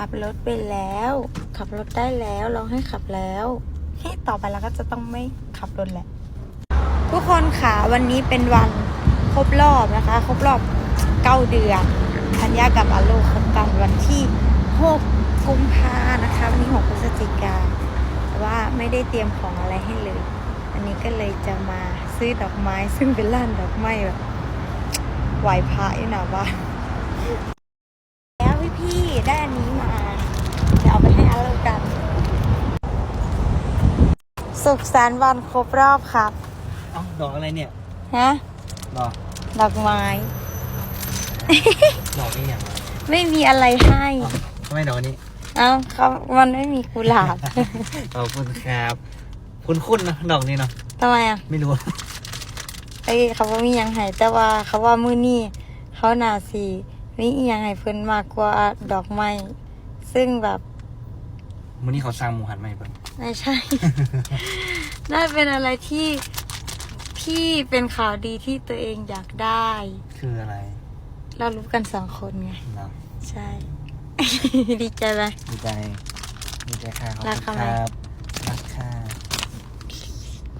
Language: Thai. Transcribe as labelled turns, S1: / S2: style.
S1: ขับรถเป็นแล้ว ขับรถได้แล้วลองให้ขับแล้วเฮ้ต่อไปเราก็จะต้องไม่ขับรถแหละ ทุกคนค่ะวันนี้เป็นวันครบรอบนะคะ ครบรอบเก้าเดือนธัญญากับอโลคบกันวันที่6กุมภานะคะวันนี้6พฤศจิกาแต่ว่าไม่ได้เตรียมของอะไรให้เลย อันนี้ก็เลยจะมาซื้อดอกไม้ ซึ่งเป็นร้านดอกไม้แบบไหวพระอยู่หน้าบ้านแล้วพี่พี่ๆได้อันนี้มาเดี๋ยวเอาไปให้อาโลกัน สุขสันต์วันครบรอบครับ
S2: เอ้าดอกอะไรเนี่ย
S1: ฮะ
S2: ดอก
S1: ดอกไม้
S2: ดอกนี่อย่างไร
S1: ไม่มีอะไรให้
S2: เอ้าทำไมดอกนี้
S1: เอ้าเขามันไม่มีกุหลาบ
S2: ขอบคุณครับ คุณคุณนะดอกนี้เนาะ
S1: ทำไมอะ
S2: ไม่รู้
S1: ไอ้ยเขาว่ามีหยังให้แต่ว่าเขาว่ามือนี่เขาหนาสีมีอหยังให้เพิ่นมากกว่าดอกไม้ซึ่งแบบ
S2: วันนี้เขาสร้างหมูหันมาให้เพิ่น
S1: ไม่ใช่น่าเป็นอะไรที่ที่เป็นข่าวดีที่ตัวเองอยากได้
S2: คืออะไร
S1: เรารู้กันสองคนไง
S2: เนาะ
S1: ใช่ ดีใจไหม
S2: ดีใจดีใจค่ะขอบ
S1: รัก
S2: คุ
S1: เขา
S2: ณ
S1: ไหม
S2: ครับรักค่ะ